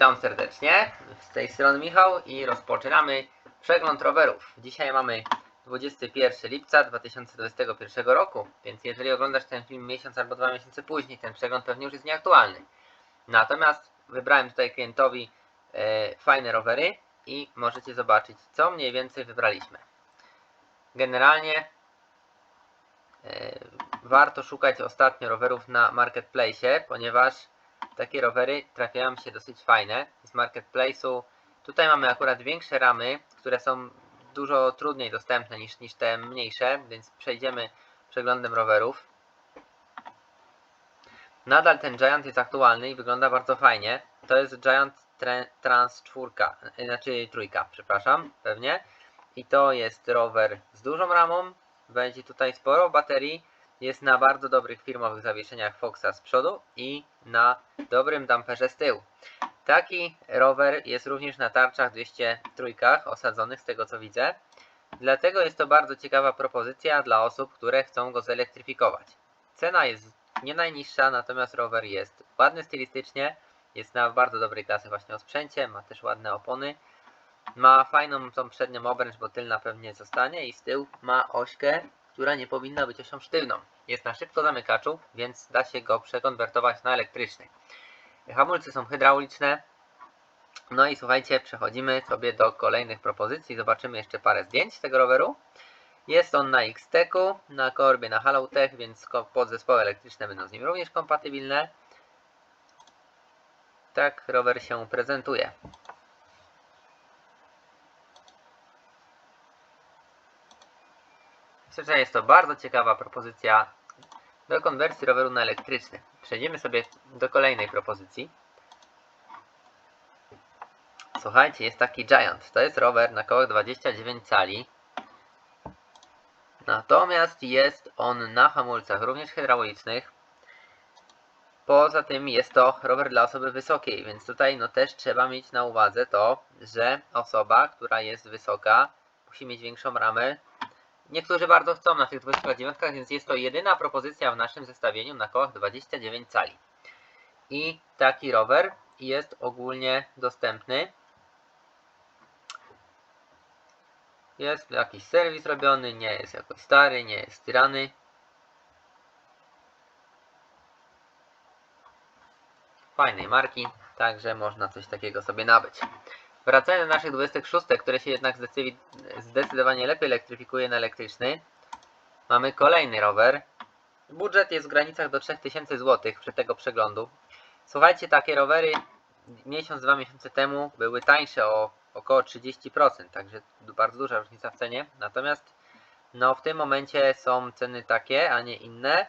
Witam serdecznie. Z tej strony Michał i rozpoczynamy przegląd rowerów. Dzisiaj mamy 21 lipca 2021 roku, więc jeżeli oglądasz ten film miesiąc albo dwa miesiące później, ten przegląd pewnie już jest nieaktualny. Natomiast wybrałem tutaj klientowi e, fajne rowery i możecie zobaczyć, co mniej więcej wybraliśmy. Generalnie e, warto szukać ostatnio rowerów na marketplace, ponieważ takie rowery trafiają się dosyć fajne z marketplace'u. Tutaj mamy akurat większe ramy, które są dużo trudniej dostępne niż, niż te mniejsze, więc przejdziemy przeglądem rowerów. Nadal ten Giant jest aktualny i wygląda bardzo fajnie. To jest Giant Tra- Trans 4, y, znaczy trójka, przepraszam, pewnie. I to jest rower z dużą ramą. Będzie tutaj sporo baterii. Jest na bardzo dobrych firmowych zawieszeniach Foxa z przodu i na dobrym damperze z tyłu. Taki rower jest również na tarczach 203 osadzonych z tego co widzę. Dlatego jest to bardzo ciekawa propozycja dla osób, które chcą go zelektryfikować. Cena jest nie najniższa, natomiast rower jest ładny stylistycznie, jest na bardzo dobrej klasy właśnie osprzęcie, ma też ładne opony. Ma fajną tą przednią obręcz, bo tylna pewnie zostanie i z tyłu ma ośkę, która nie powinna być osią sztywną. Jest na szybko zamykaczu, więc da się go przekonwertować na elektryczny. Hamulce są hydrauliczne. No i słuchajcie, przechodzimy sobie do kolejnych propozycji. Zobaczymy jeszcze parę zdjęć tego roweru. Jest on na X-Techu, na korbie na Hallowtech, więc podzespoły elektryczne będą z nim również kompatybilne. Tak rower się prezentuje. Myślę, że jest to bardzo ciekawa propozycja do konwersji roweru na elektryczny. Przejdziemy sobie do kolejnej propozycji. Słuchajcie, jest taki Giant. To jest rower na kołach 29 cali. Natomiast jest on na hamulcach również hydraulicznych. Poza tym jest to rower dla osoby wysokiej, więc tutaj no też trzeba mieć na uwadze to, że osoba, która jest wysoka, musi mieć większą ramę. Niektórzy bardzo chcą na tych 29, więc jest to jedyna propozycja w naszym zestawieniu na kołach 29 cali. I taki rower jest ogólnie dostępny. Jest jakiś serwis robiony, nie jest jakoś stary, nie jest tyrany. Fajnej marki, także można coś takiego sobie nabyć. Wracając do naszych 26, które się jednak zdecydowanie lepiej elektryfikuje na elektryczny. Mamy kolejny rower. Budżet jest w granicach do 3000 zł przy tego przeglądu. Słuchajcie, takie rowery miesiąc, dwa miesiące temu były tańsze o około 30%, także bardzo duża różnica w cenie. Natomiast no, w tym momencie są ceny takie, a nie inne.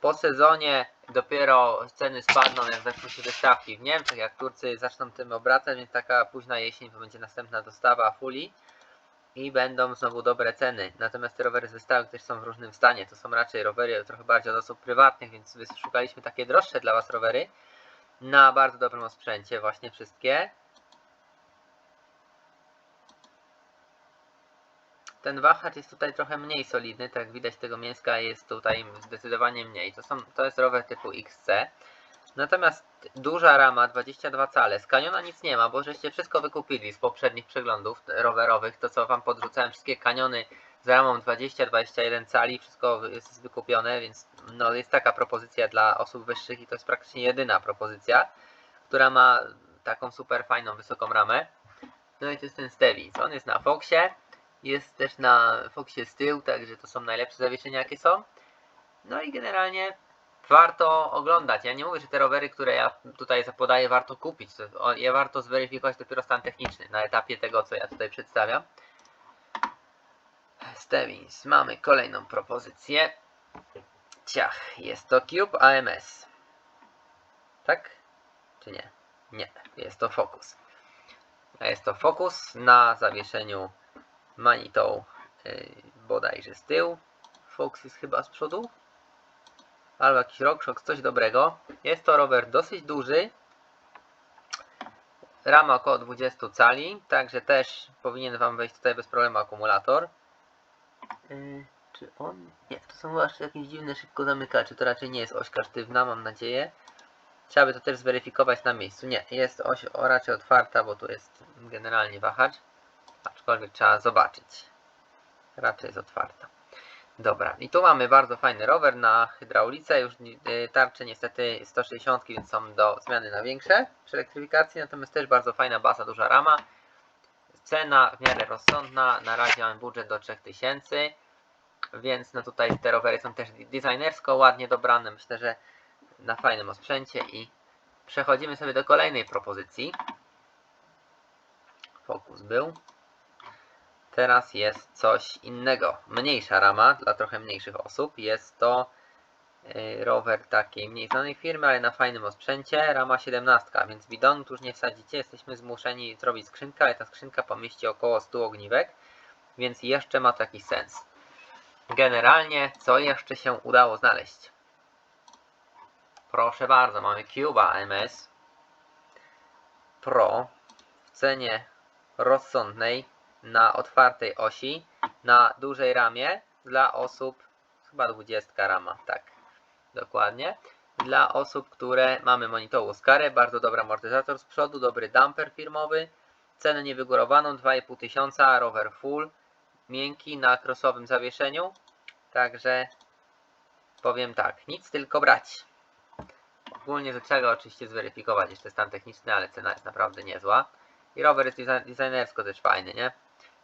Po sezonie dopiero ceny spadną, jak się wystawki w Niemczech, jak Turcy zaczną tym obracać, więc taka późna jesień to będzie następna dostawa fuli i będą znowu dobre ceny. Natomiast te rowery z wystawek też są w różnym stanie. To są raczej rowery trochę bardziej od osób prywatnych, więc szukaliśmy takie droższe dla Was rowery na bardzo dobrym osprzęcie, właśnie wszystkie. Ten wahacz jest tutaj trochę mniej solidny, tak jak widać tego mięska jest tutaj zdecydowanie mniej. To, są, to jest rower typu XC. Natomiast duża rama, 22 cale. Z kaniona nic nie ma, bo żeście wszystko wykupili z poprzednich przeglądów rowerowych. To co wam podrzucałem, wszystkie kaniony z ramą 20-21 cali, wszystko jest wykupione, więc no, jest taka propozycja dla osób wyższych i to jest praktycznie jedyna propozycja, która ma taką super fajną, wysoką ramę. No i to jest ten Stevis. On jest na Foxie. Jest też na Foxie z tyłu, także to są najlepsze zawieszenia jakie są. No i generalnie warto oglądać. Ja nie mówię, że te rowery, które ja tutaj podaję, warto kupić. Je warto zweryfikować dopiero stan techniczny na etapie tego, co ja tutaj przedstawiam. Stevins, mamy kolejną propozycję. Ciach, jest to Cube AMS. Tak? Czy nie? Nie, jest to Focus. Jest to Focus na zawieszeniu Manitą yy, bodajże z tyłu. Fox jest chyba z przodu. Albo jakiś RockShox, coś dobrego. Jest to rower dosyć duży. Rama około 20 cali, także też powinien Wam wejść tutaj bez problemu akumulator. Yy, czy on? Nie, to są właśnie jakieś dziwne szybko zamykacze. To raczej nie jest ośka sztywna, mam nadzieję. Trzeba by to też zweryfikować na miejscu. Nie, jest oś raczej otwarta, bo tu jest generalnie wahacz. Aczkolwiek trzeba zobaczyć. Raczej jest otwarta. Dobra, i tu mamy bardzo fajny rower na hydraulice. Już y, tarcze niestety 160, więc są do zmiany na większe przy elektryfikacji. Natomiast też bardzo fajna basa, duża rama. Cena w miarę rozsądna. Na razie mamy budżet do 3000. Więc no tutaj te rowery są też designersko ładnie dobrane. Myślę, że na fajnym osprzęcie i przechodzimy sobie do kolejnej propozycji. Fokus był. Teraz jest coś innego. Mniejsza rama dla trochę mniejszych osób. Jest to y, rower takiej mniej znanej firmy, ale na fajnym osprzęcie. Rama 17, więc bidonu tu już nie wsadzicie. Jesteśmy zmuszeni zrobić skrzynkę, ale ta skrzynka pomieści około 100 ogniwek, więc jeszcze ma to jakiś sens. Generalnie, co jeszcze się udało znaleźć? Proszę bardzo, mamy Cuba MS Pro w cenie rozsądnej na otwartej osi, na dużej ramie dla osób, chyba 20 rama, tak, dokładnie. Dla osób, które mamy monitor Uscarę, bardzo dobry amortyzator z przodu, dobry damper firmowy, cenę niewygórowaną 2,5 tysiąca, rower full, miękki na krosowym zawieszeniu, także powiem tak, nic tylko brać. Ogólnie to trzeba oczywiście zweryfikować jeszcze stan techniczny, ale cena jest naprawdę niezła. I rower jest design- designersko też fajny, nie?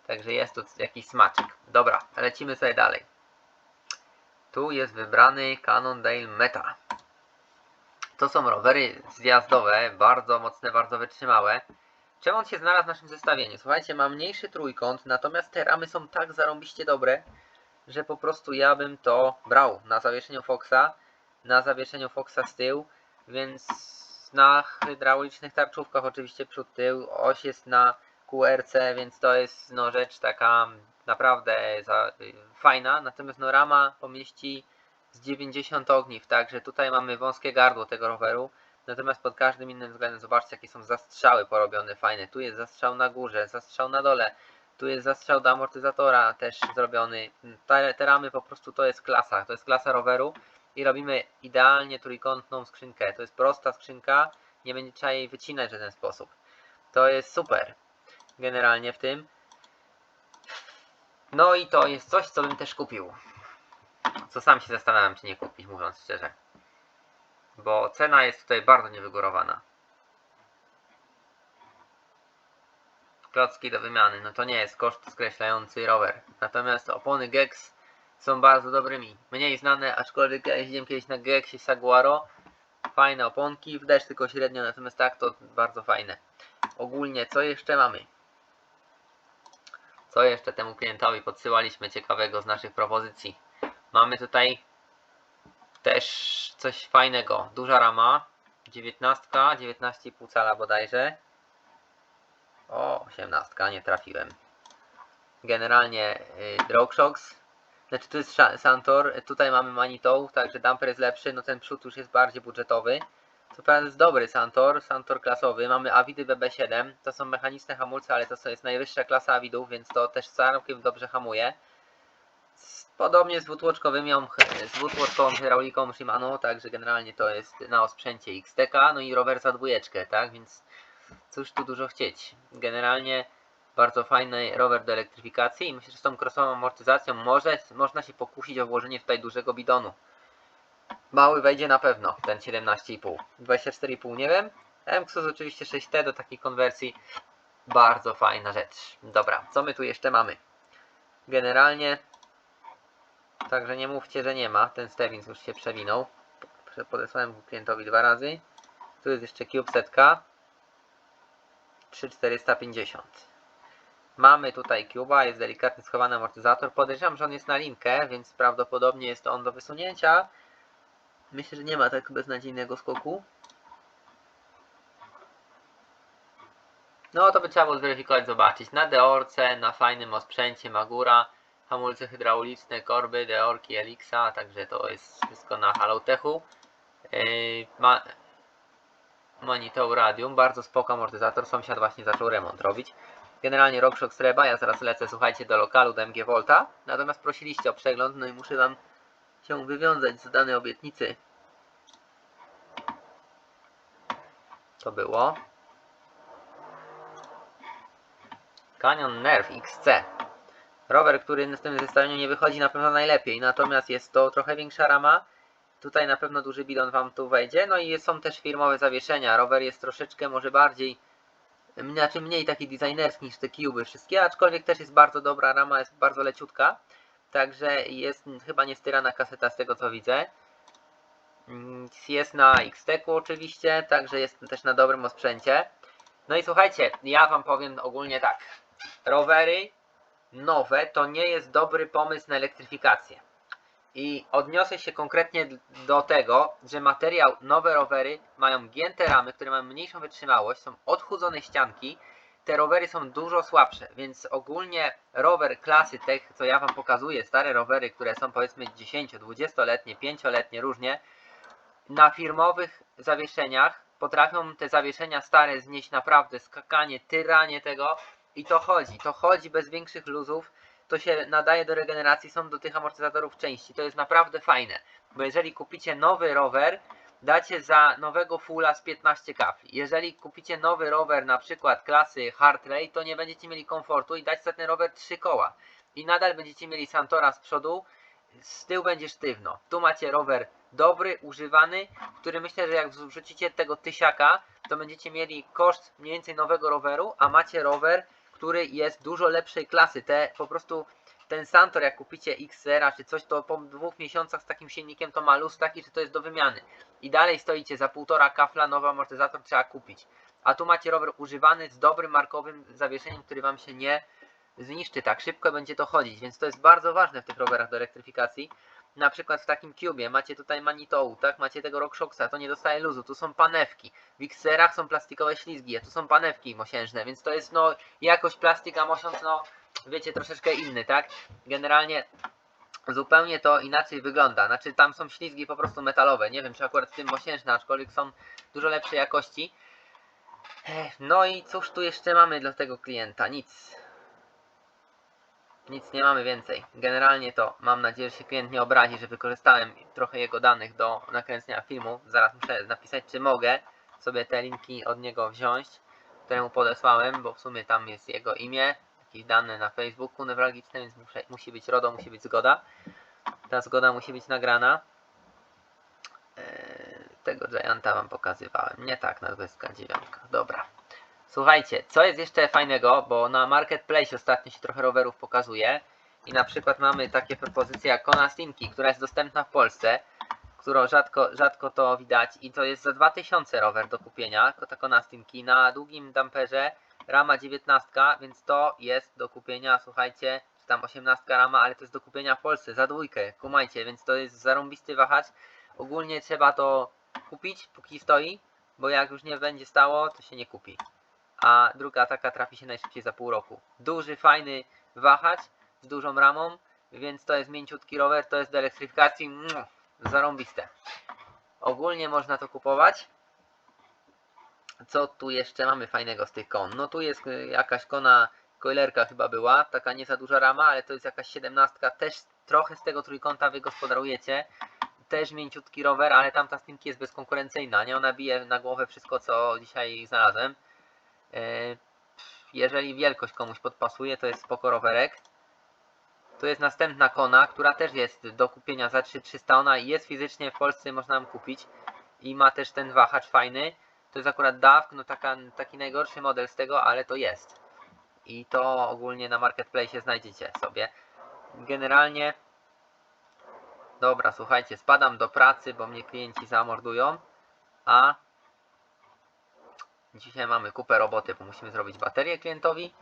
Także jest tu jakiś smaczek. Dobra, lecimy sobie dalej. Tu jest wybrany Cannondale Meta. To są rowery zjazdowe, bardzo mocne, bardzo wytrzymałe. Czemu on się znalazł w naszym zestawieniu? Słuchajcie, ma mniejszy trójkąt, natomiast te ramy są tak zarąbiście dobre, że po prostu ja bym to brał na zawieszeniu Foxa, na zawieszeniu Foxa z tyłu, więc na hydraulicznych tarczówkach oczywiście przód tył, oś jest na QRC, więc to jest no, rzecz taka naprawdę za, y, fajna, natomiast no, rama pomieści z 90 ogniw, także tutaj mamy wąskie gardło tego roweru, natomiast pod każdym innym względem zobaczcie jakie są zastrzały porobione fajne, tu jest zastrzał na górze, zastrzał na dole, tu jest zastrzał do amortyzatora też zrobiony, te, te ramy po prostu to jest klasa, to jest klasa roweru. I robimy idealnie trójkątną skrzynkę, to jest prosta skrzynka, nie będzie trzeba jej wycinać w żaden sposób, to jest super generalnie w tym. No i to jest coś, co bym też kupił. Co sam się zastanawiam, czy nie kupić, mówiąc szczerze. Bo cena jest tutaj bardzo niewygórowana. Klocki do wymiany, no to nie jest koszt skreślający rower. Natomiast opony Gex są bardzo dobrymi. Mniej znane, aczkolwiek ja jeździłem kiedyś na Gexie Saguaro. Fajne oponki, w deszcz tylko średnio, natomiast tak to bardzo fajne. Ogólnie, co jeszcze mamy? Co jeszcze temu klientowi podsyłaliśmy ciekawego z naszych propozycji? Mamy tutaj też coś fajnego. Duża rama. 19, 19,5 cala bodajże. O, 18, nie trafiłem. Generalnie y, RockShox. Znaczy tu jest Santor, tutaj mamy Manitow, także damper jest lepszy, no ten przód już jest bardziej budżetowy. Co prawda jest dobry Santor, Santor klasowy. Mamy Avidy BB7, to są mechaniczne hamulce, ale to jest najwyższa klasa Avidów, więc to też całkiem dobrze hamuje. Podobnie z dwutłoczkowymi, z dwutłoczkową hydrauliką Shimano, także generalnie to jest na osprzęcie XTK, no i rower za dwójeczkę, tak, więc cóż tu dużo chcieć. Generalnie bardzo fajny rower do elektryfikacji i myślę, że z tą crossową amortyzacją może, można się pokusić o włożenie tutaj dużego bidonu. Mały wejdzie na pewno, ten 17,5. 24,5 nie wiem. MXUS oczywiście 6T do takiej konwersji. Bardzo fajna rzecz. Dobra, co my tu jeszcze mamy? Generalnie, także nie mówcie, że nie ma. Ten Stevins już się przewinął. Prze- Podesłałem klientowi dwa razy. Tu jest jeszcze CubeSetka. 3450. Mamy tutaj Cuba, jest delikatnie schowany amortyzator. Podejrzewam, że on jest na linkę, więc prawdopodobnie jest on do wysunięcia. Myślę, że nie ma tak beznadziejnego skoku. No to by trzeba było zweryfikować, zobaczyć. Na deorce, na fajnym osprzęcie Magura, hamulce hydrauliczne, korby, deorki, Elixa, także to jest wszystko na Halotechu. Yy, ma... Monitor Radium, bardzo spoko amortyzator, sąsiad właśnie zaczął remont robić. Generalnie RockShox Reba, ja zaraz lecę, słuchajcie, do lokalu do MG Volta. Natomiast prosiliście o przegląd, no i muszę Wam się wywiązać z danej obietnicy. to było? Canyon Nerf XC. Rower, który w tym zestawieniu nie wychodzi na pewno najlepiej, natomiast jest to trochę większa rama. Tutaj na pewno duży bidon Wam tu wejdzie. No i są też firmowe zawieszenia. Rower jest troszeczkę może bardziej, znaczy mniej taki designerski niż te Cube wszystkie, aczkolwiek też jest bardzo dobra, rama jest bardzo leciutka. Także jest chyba nie styrana kaseta z tego co widzę. Mm, Jest na X-Teku oczywiście, także jest też na dobrym osprzęcie. No i słuchajcie, ja Wam powiem ogólnie tak. Rowery nowe to nie jest dobry pomysł na elektryfikację. I odniosę się konkretnie do tego, że materiał, nowe rowery mają gięte ramy, które mają mniejszą wytrzymałość, są odchudzone ścianki. Te rowery są dużo słabsze, więc ogólnie rower klasy tych, co ja Wam pokazuję, stare rowery, które są powiedzmy 10, 20-letnie, 5-letnie różnie, na firmowych zawieszeniach potrafią te zawieszenia stare znieść naprawdę skakanie, tyranie tego i to chodzi, to chodzi bez większych luzów, to się nadaje do regeneracji, są do tych amortyzatorów części, to jest naprawdę fajne, bo jeżeli kupicie nowy rower, dacie za nowego fulla z 15 kafli. Jeżeli kupicie nowy rower na przykład klasy Hard to nie będziecie mieli komfortu i dać za ten rower 3 koła. I nadal będziecie mieli Santora z przodu, z tyłu będzie sztywno. Tu macie rower dobry, używany, który myślę, że jak wrzucicie tego tysiaka, to będziecie mieli koszt mniej więcej nowego roweru, a macie rower, który jest dużo lepszej klasy. Te po prostu ten Santor, jak kupicie XR czy coś, to po dwóch miesiącach z takim silnikiem to ma luz taki, że to jest do wymiany. I dalej stoicie za półtora kafla, nowy amortyzator trzeba kupić. A tu macie rower używany z dobrym markowym zawieszeniem, który wam się nie zniszczy tak szybko będzie to chodzić, więc to jest bardzo ważne w tych rowerach do elektryfikacji. Na przykład w takim Cubie macie tutaj Manitoу, tak? Macie tego RockShoxa, to nie dostaje luzu, tu są panewki. W XR-ach są plastikowe ślizgi, a tu są panewki mosiężne, więc to jest no jakość plastik, a mosiąc no wiecie troszeczkę inny, tak? Generalnie zupełnie to inaczej wygląda. Znaczy tam są ślizgi po prostu metalowe. Nie wiem czy akurat w tym mosiężne, aczkolwiek są dużo lepszej jakości. No i cóż tu jeszcze mamy dla tego klienta? Nic. Nic nie mamy więcej. Generalnie to mam nadzieję, że się klient nie obrazi, że wykorzystałem trochę jego danych do nakręcenia filmu. Zaraz muszę napisać, czy mogę sobie te linki od niego wziąć, które mu podesłałem, bo w sumie tam jest jego imię, jakieś dane na Facebooku newralgiczne, więc muszę, musi być RODO, musi być zgoda. Ta zgoda musi być nagrana. Eee, tego Gianta wam pokazywałem. Nie tak, na 29. Dobra. Słuchajcie, co jest jeszcze fajnego, bo na Marketplace ostatnio się trochę rowerów pokazuje i na przykład mamy takie propozycje jak Kona Stinki, która jest dostępna w Polsce, którą rzadko, rzadko to widać i to jest za 2000 rower do kupienia, ta Kona Stinki na długim damperze, rama 19, więc to jest do kupienia, słuchajcie, czy tam 18 rama, ale to jest do kupienia w Polsce za dwójkę, kumajcie, więc to jest zarąbisty wahacz. Ogólnie trzeba to kupić, póki stoi, bo jak już nie będzie stało, to się nie kupi a druga taka trafi się najszybciej za pół roku. Duży, fajny wahacz z dużą ramą, więc to jest mięciutki rower, to jest do elektryfikacji mua, zarąbiste. Ogólnie można to kupować. Co tu jeszcze mamy fajnego z tych kon? No tu jest y, jakaś kona, coilerka chyba była, taka nie za duża rama, ale to jest jakaś 17, też trochę z tego trójkąta wygospodarujecie. Też mięciutki rower, ale tamta Stinki jest bezkonkurencyjna, nie? Ona bije na głowę wszystko, co dzisiaj znalazłem. E, Jeżeli wielkość komuś podpasuje, to jest spoko rowerek. Tu jest następna kona, która też jest do kupienia za 3300. Ona jest fizycznie w Polsce, można ją kupić. I ma też ten wahacz fajny. To jest akurat DAW, no taka, taki najgorszy model z tego, ale to jest. I to ogólnie na marketplace znajdziecie sobie. Generalnie. Dobra, słuchajcie, spadam do pracy, bo mnie klienci zamordują. A Dzisiaj mamy kupę roboty, bo musimy zrobić baterię klientowi.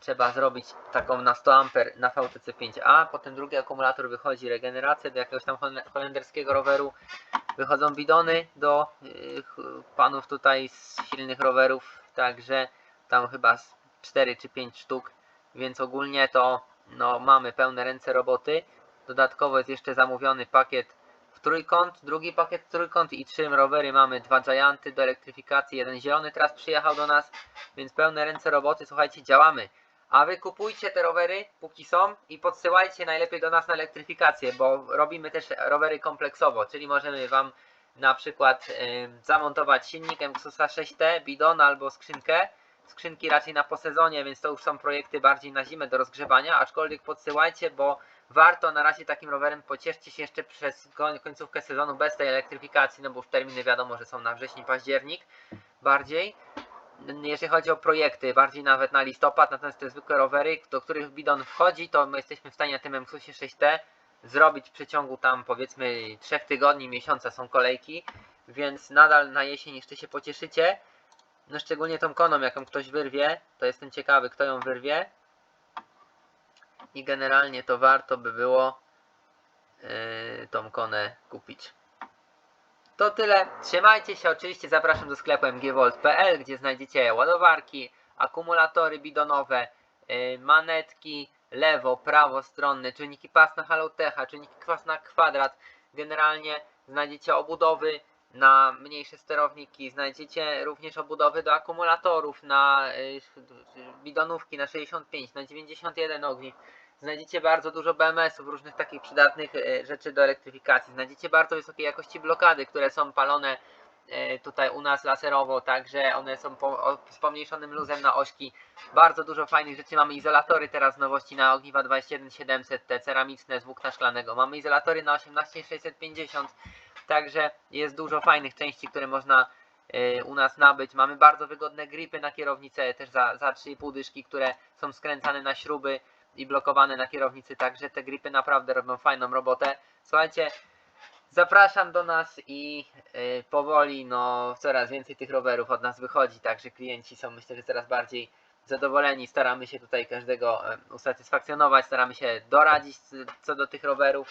Trzeba zrobić taką na 100 A na VTC 5A. Potem drugi akumulator wychodzi regeneracja do jakiegoś tam hol- holenderskiego roweru. Wychodzą bidony do ch- panów tutaj z silnych rowerów. Także tam chyba z 4 czy 5 sztuk. Więc ogólnie to no, mamy pełne ręce roboty. Dodatkowo jest jeszcze zamówiony pakiet w trójkąt, drugi pakiet w trójkąt i trzy rowery mamy, dwa Gianty do elektryfikacji, jeden zielony teraz przyjechał do nas, więc pełne ręce roboty, słuchajcie, działamy. A wy kupujcie te rowery, póki są i podsyłajcie najlepiej do nas na elektryfikację, bo robimy też rowery kompleksowo, czyli możemy wam na przykład zamontować silnikiem Xusa 6T, bidon albo skrzynkę. Skrzynki raczej na po sezonie, więc to już są projekty bardziej na zimę do rozgrzewania, aczkolwiek podsyłajcie, bo warto na razie takim rowerem pocieszcie się jeszcze przez koń- końcówkę sezonu bez tej elektryfikacji, no bo już terminy wiadomo, że są na wrzesień, październik bardziej. Jeżeli chodzi o projekty, bardziej nawet na listopad, natomiast te zwykłe rowery, do których bidon wchodzi, to my jesteśmy w stanie na tym MXusie 6T zrobić w przeciągu tam powiedzmy 3 tygodni, miesiąca są kolejki, więc nadal na jesień jeszcze się pocieszycie. No szczególnie tą koną, jaką ktoś wyrwie, to jestem ciekawy, kto ją wyrwie. I generalnie to warto by było yy, tą konę kupić. To tyle. Trzymajcie się. Oczywiście zapraszam do sklepu mgvolt.pl, gdzie znajdziecie ładowarki, akumulatory bidonowe, yy, manetki, lewo, prawo stronne, czujniki pas na halotecha, czujniki pas na kwadrat. Generalnie znajdziecie obudowy na mniejsze sterowniki, znajdziecie również obudowy do akumulatorów na y, bidonówki na 65, na 91 ogniw. Znajdziecie bardzo dużo BMS-ów, różnych takich przydatnych y, rzeczy do elektryfikacji. Znajdziecie bardzo wysokiej jakości blokady, które są palone y, tutaj u nas laserowo, także one są po, z pomniejszonym luzem na ośki. Bardzo dużo fajnych rzeczy. Mamy izolatory teraz nowości na ogniwa 21700, te ceramiczne z włókna szklanego. Mamy izolatory na 18650, także jest dużo fajnych części, które można y, u nas nabyć. Mamy bardzo wygodne gripy na kierownicę, też za, za 3,5 dyszki, które są skręcane na śruby i blokowane na kierownicy, także te gripy naprawdę robią fajną robotę. Słuchajcie, zapraszam do nas i y, powoli no coraz więcej tych rowerów od nas wychodzi, także klienci są myślę, że coraz bardziej zadowoleni. Staramy się tutaj każdego usatysfakcjonować, staramy się doradzić co do tych rowerów.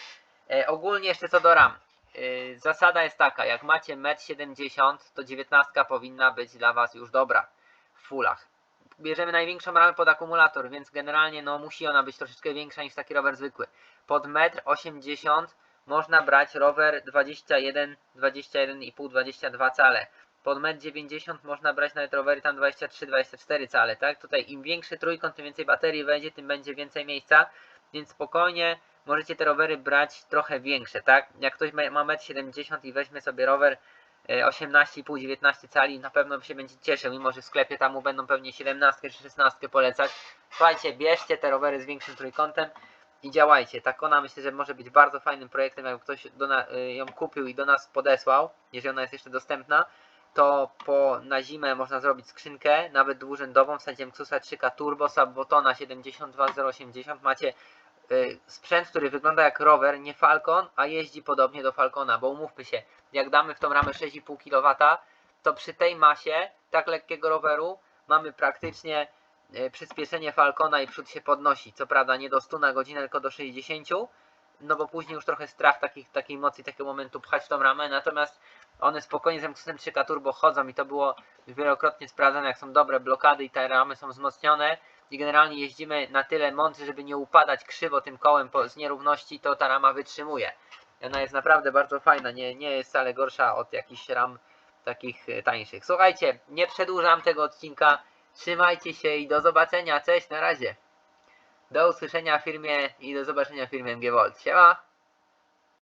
E, ogólnie jeszcze co do ram. E, zasada jest taka, jak macie 1,70 m, to 19 powinna być dla Was już dobra w fullach. Bierzemy największą ramę pod akumulator, więc generalnie no, musi ona być troszeczkę większa niż taki rower zwykły. Pod 1,80 m można brać rower 21, 21,5, 22 cale. Pod 1,90 m można brać nawet rowery tam 23-24 cale, tak? Tutaj im większy trójkąt, tym więcej baterii wejdzie, tym będzie więcej miejsca, więc spokojnie możecie te rowery brać trochę większe, tak? Jak ktoś ma ma 1,70 m i weźmie sobie rower 18,5-19 cali, na pewno się będzie cieszył, mimo że w sklepie tam mu będą pewnie 17 czy 16 polecać. Słuchajcie, bierzcie te rowery z większym trójkątem i działajcie. Ta kona myślę, że może być bardzo fajnym projektem, jak ktoś y, ją kupił i do nas podesłał, jeżeli ona jest jeszcze dostępna, to po, na zimę można zrobić skrzynkę, nawet dwurzędową, wsadziłem Xusa 3K Turbo, Subbotona 72080, macie sprzęt, który wygląda jak rower, nie Falcon, a jeździ podobnie do Falcona, bo umówmy się, jak damy w tą ramę 6,5 kW, to przy tej masie tak lekkiego roweru mamy praktycznie e, przyspieszenie Falcona i przód się podnosi. Co prawda nie do 100 na godzinę, tylko do 60, no bo później już trochę strach takich, takiej mocy, takiego momentu pchać w tą ramę, natomiast one spokojnie z M3 3K Turbo chodzą i to było wielokrotnie sprawdzone, jak są dobre blokady i te ramy są wzmocnione i generalnie jeździmy na tyle mądrze, żeby nie upadać krzywo tym kołem z nierówności, to ta rama wytrzymuje. Ona jest naprawdę bardzo fajna, nie, nie jest wcale gorsza od jakichś ram takich e, tańszych. Słuchajcie, nie przedłużam tego odcinka. Trzymajcie się i do zobaczenia. Cześć, na razie. Do usłyszenia w firmie i do zobaczenia w firmie MG Volt. Siema!